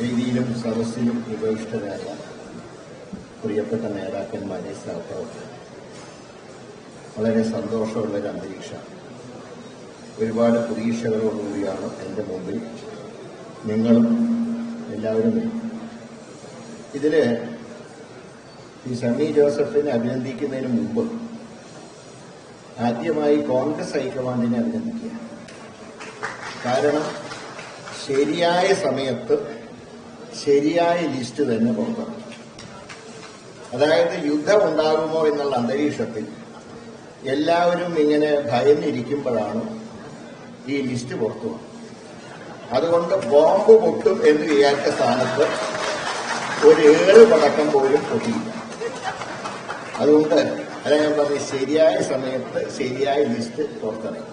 വേദിയിലും സദസ്സിലും ഉപേക്ഷിതരായ പ്രിയപ്പെട്ട നേതാക്കന്മാരെ സഹപ്രവർത്തകർ. വളരെ സന്തോഷമുള്ള ഒരു അന്തരീക്ഷം. ഒരുപാട് പ്രതീക്ഷകളോടുകൂടിയാണ് എന്റെ മുമ്പിൽ നിങ്ങളും എല്ലാവരും. ഇതിൽ ഈ സമി ജോസഫിനെ അഭിനന്ദിക്കുന്നതിന് മുമ്പ് ആദ്യമായി കോൺഗ്രസ് ഹൈക്കമാൻഡിനെ അഭിനന്ദിക്കുക കാരണം ശരിയായ സമയത്ത് ശരിയായ ലിസ്റ്റ് തന്നെ പുറത്തിറക്കി അതായത് യുദ്ധം ഉണ്ടാകുമോ എന്നുള്ള അന്തരീക്ഷത്തിൽ എല്ലാവരും ഇങ്ങനെ ഭയന്നിരിക്കുമ്പോഴാണ് ഈ ലിസ്റ്റ് പുറത്തു അതുകൊണ്ട് ബോംബ് പൊട്ടും എന്ന് വിചാരിച്ച സ്ഥാനത്ത് ഒരു ഏഴ് പടക്കം പോലും പൊട്ടിയില്ല. അതുകൊണ്ട് അല്ല ഞാൻ പറഞ്ഞ ശരിയായ സമയത്ത് ശരിയായ ലിസ്റ്റ് പുറത്തിറങ്ങി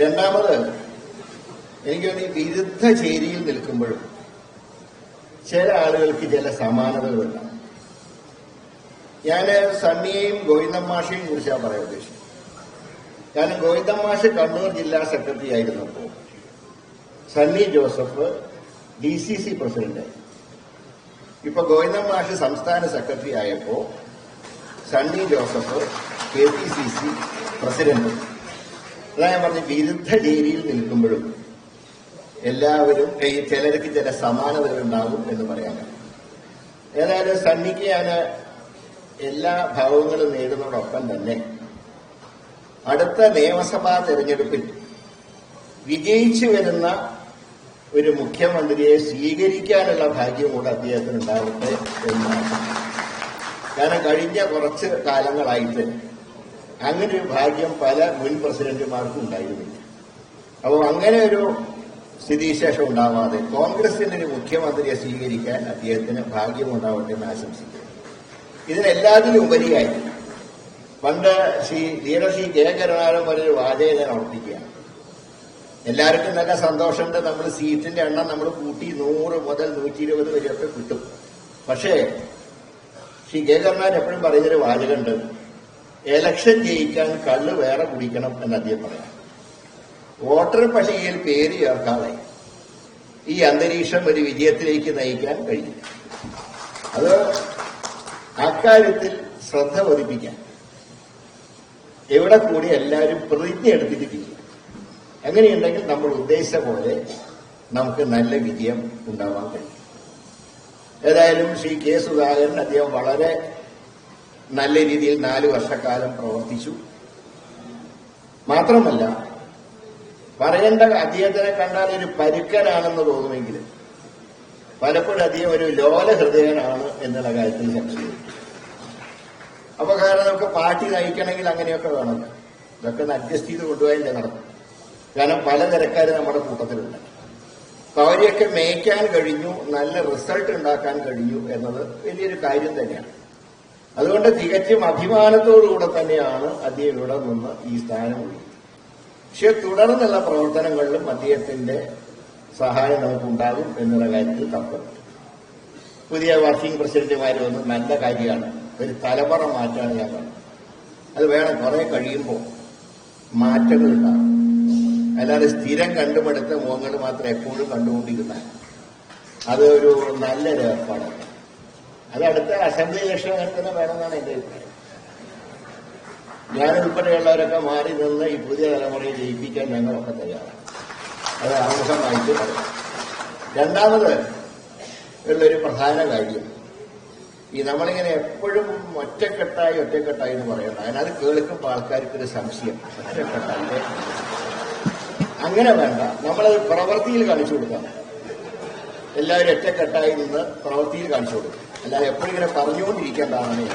രണ്ടാമത് എനിക്ക് ഈ വിരുദ്ധ ചേരിയിൽ നിൽക്കുമ്പോഴും ചില ആളുകൾക്ക് ചില സമാനതകളുണ്ടാവും ഞാൻ സണ്ണിയെയും ഗോവിന്ദമാഷയും കുറിച്ചാണ് പറയാൻ ഉദ്ദേശിച്ചത്. കാരണം ഗോവിന്ദമാഷ് കണ്ണൂർ ജില്ലാ സെക്രട്ടറി ആയിരുന്നപ്പോൾ Sunny Joseph D C C പ്രസിഡന്റായി ഇപ്പൊ ഗോവിന്ദമാഷ് സംസ്ഥാന സെക്രട്ടറി ആയപ്പോ Sunny Joseph K P C C president അതാ ഞാൻ പറഞ്ഞ വിരുദ്ധ ചേരിയിൽ നിൽക്കുമ്പോഴും എല്ലാവരും ഈ ചിലർക്ക് ചില സമാനതകൾ ഉണ്ടാകും എന്ന് പറയാൻ ഏതായാലും സണ്ണിക്ക് എല്ലാ ഭാവങ്ങളും നേടുന്നതോടൊപ്പം തന്നെ അടുത്ത നിയമസഭാ തെരഞ്ഞെടുപ്പിൽ വിജയിച്ചു വരുന്ന ഒരു മുഖ്യമന്ത്രിയെ സ്വീകരിക്കാനുള്ള ഭാഗ്യം കൂടെ അദ്ദേഹത്തിന് ഉണ്ടാവട്ടെ എന്നാണ്. കാരണം കഴിഞ്ഞ കുറച്ച് കാലങ്ങളായിട്ട് അങ്ങനെ ഒരു ഭാഗ്യം പല മുൻ പ്രസിഡന്റുമാർക്കും ഉണ്ടായിരുന്നില്ല. അപ്പോൾ അങ്ങനെ ഒരു സ്ഥിതിവിശേഷം ഉണ്ടാവാതെ കോൺഗ്രസിന്റെ ഒരു മുഖ്യമന്ത്രിയെ സ്വീകരിക്കാൻ അദ്ദേഹത്തിന് ഭാഗ്യമുണ്ടാവട്ടെ എന്ന് ആശംസിക്കുന്നു. ഇതിനെല്ലാത്തിനും ഉപരിയായി പണ്ട് ശ്രീ ധീര ശ്രീ കെ കരുണാകരൻ ഒരു ഞാൻ ഓർപ്പിക്കുകയാണ്. എല്ലാവർക്കും നല്ല സന്തോഷമുണ്ട്. നമ്മൾ സീറ്റിന്റെ എണ്ണം നമ്മൾ കൂട്ടി നൂറ് മുതൽ നൂറ്റി ഇരുപത് വരെയൊക്കെ കിട്ടും. പക്ഷേ ശ്രീ കെ എപ്പോഴും പറയുന്നൊരു വാചകമുണ്ട്. എലക്ഷൻ ജയിക്കാൻ കള്ള് വേറെ കുടിക്കണം എന്ന് അദ്ദേഹം പറയാം. വോട്ടർ പട്ടികയിൽ പേര് ചേർക്കാതെ ഈ അന്തരീക്ഷം ഒരു വിജയത്തിലേക്ക് നയിക്കാൻ കഴിയും അത് അക്കാര്യത്തിൽ ശ്രദ്ധ പതിപ്പിക്കാൻ. എവിടെ കൂടി എല്ലാവരും പ്രതിജ്ഞ എടുത്തിട്ട് ചെയ്യും അങ്ങനെയുണ്ടെങ്കിൽ നമ്മൾ ഉദ്ദേശിച്ച പോലെ നമുക്ക് നല്ല വിജയം ഉണ്ടാവാൻ കഴിയും. ഏതായാലും ശ്രീ കെ സുധാകരൻ അദ്ദേഹം വളരെ നല്ല രീതിയിൽ നാലു വർഷക്കാലം പ്രവർത്തിച്ചു. മാത്രമല്ല പറയേണ്ട അദ്ദേഹത്തിനെ കണ്ടാൽ ഒരു പരുക്കനാണെന്ന് തോന്നുമെങ്കിലും പലപ്പോഴും അദ്ദേഹം ഒരു ലോല ഹൃദയനാണ് എന്നുള്ള കാര്യത്തിൽ സംശയം. അപ്പൊ കാരണം നമുക്ക് പാർട്ടി നയിക്കണമെങ്കിൽ അങ്ങനെയൊക്കെ വേണം. ഇതൊക്കെ ഒന്ന് അഡ്ജസ്റ്റ് ചെയ്ത് കൊണ്ടുപോയാൽ നടക്കും. കാരണം പല നിരക്കാർ നമ്മുടെ കൂട്ടത്തിലുണ്ട്. അവരെയൊക്കെ മേയ്ക്കാൻ കഴിഞ്ഞു നല്ല റിസൾട്ട് ഉണ്ടാക്കാൻ കഴിഞ്ഞു എന്നത് വലിയൊരു കാര്യം തന്നെയാണ്. അതുകൊണ്ട് തികച്ചും അഭിമാനത്തോടുകൂടെ തന്നെയാണ് അദ്ദേഹം ഇവിടെ നിന്ന് ഈ സ്ഥാനം പക്ഷെ തുടർന്നുള്ള പ്രവർത്തനങ്ങളിലും അദ്ദേഹത്തിന്റെ സഹായം നമുക്കുണ്ടാകും എന്നുള്ള കാര്യത്തിൽ തപ്പുണ്ട് പുതിയ വർക്കിംഗ് പ്രസിഡന്റുമാർ വന്ന് നല്ല കാര്യമാണ്. ഒരു തലമുറ മാറ്റാണ് ഞാൻ പറഞ്ഞത്. അത് വേണം കുറെ കഴിയുമ്പോൾ മാറ്റങ്ങൾ ഉണ്ടാകും. അല്ലാതെ സ്ഥിരം കണ്ടുമെടുത്ത മുഖങ്ങൾ മാത്രം എപ്പോഴും കണ്ടുകൊണ്ടിരുന്ന അത് ഒരു നല്ലൊരു ഏർപ്പാടാണ്. അത് അടുത്ത അസംബ്ലി ഇലക്ഷൻ തന്നെ വേണമെന്നാണ് എന്റെ അഭിപ്രായം. ഞാൻ ഉൾപ്പെടെയുള്ളവരൊക്കെ മാറി നിന്ന് ഈ പുതിയ തലമുറയെ ജയിപ്പിക്കാൻ ഞങ്ങളൊക്കെ തയ്യാറാണ്. അത് ആവശ്യമായിട്ട് പറയാം രണ്ടാമത് ഉള്ളൊരു പ്രധാന കാര്യം. ഈ നമ്മളിങ്ങനെ എപ്പോഴും ഒറ്റക്കെട്ടായി ഒറ്റക്കെട്ടായി എന്ന് പറയണം അതിനത് കേൾക്കുമ്പോൾ ആൾക്കാർക്കൊരു സംശയം. ഒറ്റക്കെട്ടായി അങ്ങനെ വേണ്ട. നമ്മളത് പ്രവൃത്തിയിൽ കാണിച്ചു കൊടുക്കണം. എല്ലാവരും ഒറ്റക്കെട്ടായി നിന്ന് പ്രവൃത്തിയിൽ കാണിച്ചു കൊടുക്കും അല്ലാതെ എപ്പോഴും ഇങ്ങനെ പറഞ്ഞുകൊണ്ടിരിക്കേണ്ടതാണ്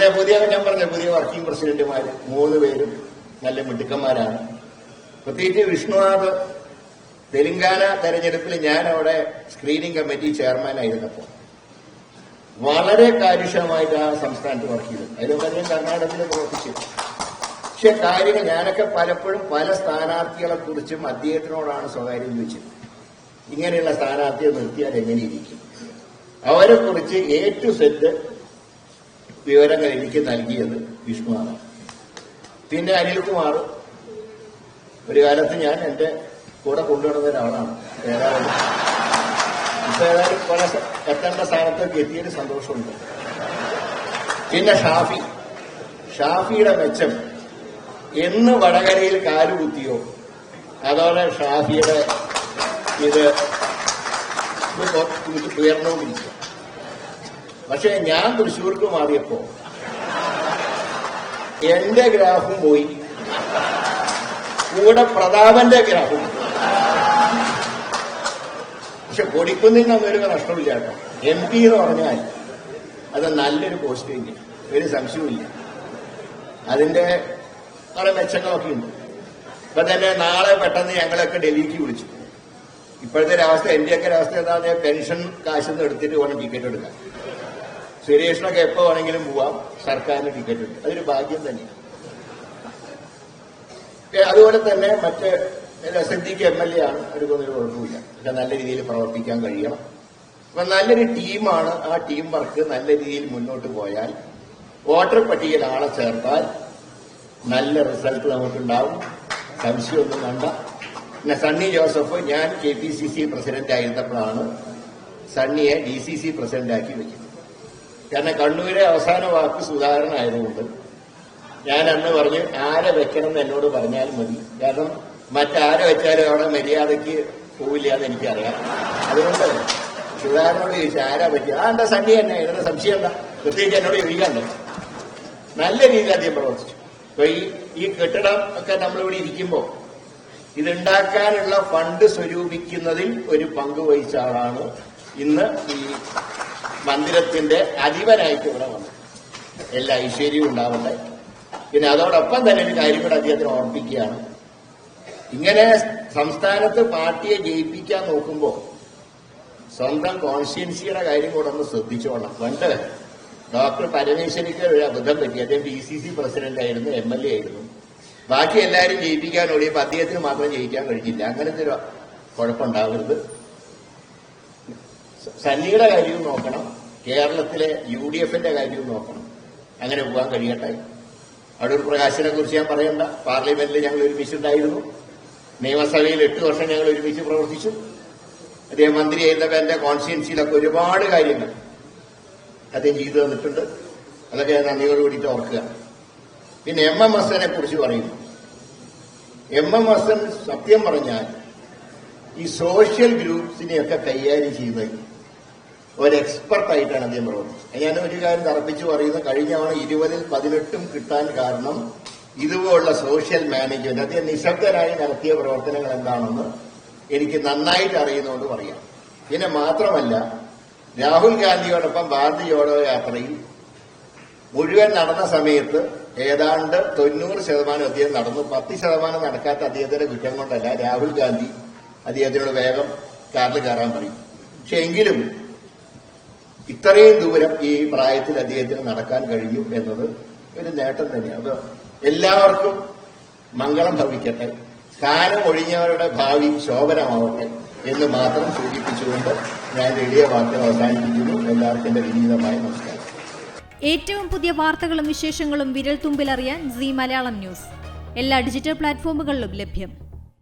പിന്നെ പുതിയ ഞാൻ പറഞ്ഞ പുതിയ വർക്കിംഗ് പ്രസിഡന്റുമാർ മൂന്ന് പേരും നല്ല മിടുക്കന്മാരാണ്. പ്രത്യേകിച്ച് വിഷ്ണുനാഥ് തെലങ്കാന തെരഞ്ഞെടുപ്പിൽ ഞാൻ അവിടെ സ്ക്രീനിംഗ് കമ്മിറ്റി ചെയർമാൻ ആയിരുന്നപ്പോൾ. വളരെ കാര്യക്ഷമമായിട്ട് ആ സംസ്ഥാനത്ത് വർക്ക് ചെയ്തു. അതിന് പറഞ്ഞു കർണാടകത്തിൽ പ്രവർത്തിച്ചു. പക്ഷെ കാര്യങ്ങൾ ഞാനൊക്കെ പലപ്പോഴും പല സ്ഥാനാർത്ഥികളെ കുറിച്ചും അദ്ദേഹത്തിനോടാണ് സ്വകാര്യം ചോദിച്ചത്. ഇങ്ങനെയുള്ള സ്ഥാനാർത്ഥിയെ നിർത്തിയാൽ എങ്ങനെയിരിക്കും അവരെ കുറിച്ച് എ സെറ്റ് വിവരങ്ങൾ എനിക്ക് നൽകിയത് വിഷ്ണുവാണ്. പിന്നെ അനിൽകുമാർ ഒരു കാലത്ത് ഞാൻ എന്റെ കൂടെ കൊണ്ടുവരുന്ന ഒരാളാണ്. ഏതായാലും ഇപ്പൊ ഏതായാലും പല എത്തേണ്ട സ്ഥാനത്തേക്ക് എത്തിയൊരു സന്തോഷമുണ്ട്. പിന്നെ ഷാഫി. ഷാഫിയുടെ മെച്ചം എന്ന് വടകരയിൽ കാലുകുത്തിയോ അതോടെ ഷാഫിയുടെ ഇത് ഉയർന്നുകൊണ്ടിരിക്കുക പക്ഷെ ഞാൻ തൃശ്ശൂർക്ക് മാറിയപ്പോ എന്റെ ഗ്രാഫും പോയി. കൂടെ പ്രതാപന്റെ ഗ്രാഫും. പക്ഷെ കൊടിക്കുന്നിന് ഒരു നഷ്ടമില്ല കേട്ടോ. എം പി എന്ന് പറഞ്ഞാൽ അത് നല്ലൊരു പോസ്റ്റിംഗ് ഒരു സംശയവുമില്ല. അതിന്റെ കുറെ മെച്ചങ്ങളൊക്കെ ഉണ്ട്. ഇപ്പൊ തന്നെ നാളെ പെട്ടെന്ന് ഞങ്ങളൊക്കെ ഡൽഹിക്ക് വിളിച്ചു. ഇപ്പോഴത്തെ ഒരവസ്ഥ എന്റെയൊക്കെ ഒരവസ്ഥ എന്താ പെൻഷൻ കാശിൽ നിന്ന് എടുത്തിട്ട് വേണം ടിക്കറ്റ് എടുക്കാൻ. സുരേഷിനൊക്കെ എപ്പോ വേണമെങ്കിലും പോവാം. സർക്കാരിന് ടിക്കറ്റ് ഉണ്ട്. അതൊരു ഭാഗ്യം തന്നെയാണ്. അതുപോലെ തന്നെ മറ്റ് സിദ്ദിഖ് എം എൽ എ ആണ്. എടുക്കുന്നൊരു കുഴപ്പമില്ല. പക്ഷെ നല്ല രീതിയിൽ പ്രവർത്തിക്കാൻ കഴിയണം. അപ്പൊ നല്ലൊരു ടീമാണ്. ആ ടീം വർക്ക് നല്ല രീതിയിൽ മുന്നോട്ട് പോയാൽ വോട്ടർ പട്ടികയിൽ ആളെ ചേർത്താൽ നല്ല റിസൾട്ട് നമുക്കുണ്ടാവും. സംശയമൊന്നും വേണ്ട. പിന്നെ സണ്ണി ജോസഫ് ഞാൻ K P C C president ആയിരുന്നപ്പോഴാണ് സണ്ണിയെ ഡി സി സി പ്രസിഡന്റ് ആക്കി വെക്കുന്നത്. കാരണം കണ്ണൂരെ അവസാന വാക്ക് സുധാകരൻ ആയതുകൊണ്ട് ഞാൻ അന്ന് പറഞ്ഞു ആരെ വെക്കണം എന്ന് എന്നോട് പറഞ്ഞാലും മതി. കാരണം മറ്റാരെ വെച്ചാലും അവിടെ മര്യാദയ്ക്ക് പോവില്ല എന്ന് എനിക്കറിയാം. അതുകൊണ്ട് സുധാകരനോട് ചോദിച്ചു ആരാ പറ്റി ആ എന്താ സണ്ണി തന്നെ. ഇതിന്റെ സംശയം എന്താ? പ്രത്യേകിച്ച് എന്നോട് ചോദിക്കാണ്ട്. നല്ല രീതിയിൽ അദ്ദേഹം പ്രവർത്തിച്ചു. അപ്പൊ ഈ ഈ കെട്ടിടം ഒക്കെ നമ്മളിവിടെ ഇരിക്കുമ്പോൾ ഇതുണ്ടാക്കാനുള്ള ഫണ്ട് സ്വരൂപിക്കുന്നതിൽ ഒരു പങ്ക് വഹിച്ച ആളാണ് ഇന്ന് ഈ മന്ദിരത്തിന്റെ അധിപനായിട്ട് ഇവിടെ വന്നു. എല്ലാ ഐശ്വര്യവും ഉണ്ടാവട്ടെ. പിന്നെ അതോടൊപ്പം തന്നെ ഒരു കാര്യം കൂടെ അദ്ദേഹത്തിന് ഓർപ്പിക്കുകയാണ് ഇങ്ങനെ സംസ്ഥാനത്ത് പാർട്ടിയെ ജയിപ്പിക്കാൻ നോക്കുമ്പോൾ സ്വന്തം കോൺസ്റ്റിറ്റ്യൻസിയുടെ കാര്യം കൂടെ ഒന്ന് ശ്രദ്ധിച്ചോളാം. പണ്ട് ഡോക്ടർ പരമേശ്വരിക്ക് ഒരു അബദ്ധം പറ്റി. അദ്ദേഹം ഡി സി സി പ്രസിഡന്റ് ആയിരുന്നു എം എൽ എ ആയിരുന്നു. ബാക്കി എല്ലാവരും ജയിപ്പിക്കാൻ ഓടിയപ്പോൾ അദ്ദേഹത്തിന് മാത്രം ജയിക്കാൻ കഴിഞ്ഞില്ല. അങ്ങനത്തെ ഒരു കുഴപ്പമുണ്ടാവരുത്. സന്നിയുടെ കാര്യവും നോക്കണം. കേരളത്തിലെ യു ഡി എഫിന്റെ കാര്യവും നോക്കണം. അങ്ങനെ പോകാൻ കഴിയട്ടെ. അടൂർ പ്രകാശിനെ കുറിച്ച് ഞാൻ പറയണ്ട. പാർലമെന്റിൽ ഞങ്ങൾ ഒരുമിച്ചുണ്ടായിരുന്നു. നിയമസഭയിൽ എട്ട് വർഷം ഞങ്ങൾ ഒരുമിച്ച് പ്രവർത്തിച്ചു. അദ്ദേഹം മന്ത്രി ചെയ്തപ്പോൾ എന്റെ കോൺസ്റ്റിറ്റ്യൻസിയിലൊക്കെ ഒരുപാട് കാര്യങ്ങൾ അദ്ദേഹം ചെയ്തു തന്നിട്ടുണ്ട്. അതൊക്കെ ഞാൻ നന്ദിയോട് കൂടിയിട്ട് ഓർക്കുക. പിന്നെ എം എം ഹസനെ കുറിച്ച് പറയുന്നു. എം എം ഹസൻ സത്യം പറഞ്ഞാൽ ഈ സോഷ്യൽ ഗ്രൂപ്പ്സിനെയൊക്കെ കൈകാര്യം ചെയ്യുന്നത് ഒരു എക്സ്പെർട്ട് ആയിട്ടാണ് അദ്ദേഹം പ്രവർത്തിച്ചത്. ഞാൻ ഒരു കാര്യം തറപ്പിച്ചു പറയുന്നത് കഴിഞ്ഞ തവണ ഇരുപതിൽ പതിനെട്ടും കിട്ടാൻ കാരണം ഇതുപോലുള്ള സോഷ്യൽ മാനേജ്മെന്റ് അദ്ദേഹം നിശബ്ദരായി നടത്തിയ പ്രവർത്തനങ്ങൾ എന്താണെന്ന് എനിക്ക് നന്നായിട്ട് അറിയുന്നതുകൊണ്ട് പറയാം. പിന്നെ മാത്രമല്ല രാഹുൽ ഗാന്ധിയോടൊപ്പം ഭാരത് ജോഡോ യാത്രയിൽ മുഴുവൻ നടന്ന സമയത്ത് ഏതാണ്ട് തൊണ്ണൂറ് ശതമാനം അദ്ദേഹം നടന്നു. പത്ത് ശതമാനം നടക്കാത്ത അദ്ദേഹത്തിന്റെ കുറ്റം കൊണ്ടല്ല രാഹുൽ ഗാന്ധി അദ്ദേഹത്തിനോട് വേഗം കാറിൽ കയറാൻ പറയും. പക്ഷെ എങ്കിലും ഇത്രയും ദൂരം ഈ പ്രായത്തിൽ അദ്ദേഹത്തിന് നടക്കാൻ കഴിയും എന്നത് ഒരു നേട്ടം തന്നെയാണ്. അത് എല്ലാവർക്കും മംഗളം ഭവിക്കട്ടെ. കാലം ഒഴിഞ്ഞവരുടെ ഭാവി ശോഭനമാവട്ടെ എന്ന് മാത്രം സൂചിപ്പിച്ചുകൊണ്ട് ഞാൻ എളിയ വാർത്തകൾ അവസാനിപ്പിക്കുന്നു. എല്ലാവർക്കും എന്റെ വിനീതമായ നമസ്കാരം. ഏറ്റവും പുതിയ വാർത്തകളും വിശേഷങ്ങളും വിരൽ തുമ്പിലറിയാൻ സി മലയാളം ന്യൂസ്. എല്ലാ ഡിജിറ്റൽ പ്ലാറ്റ്ഫോമുകളിലും ലഭ്യം.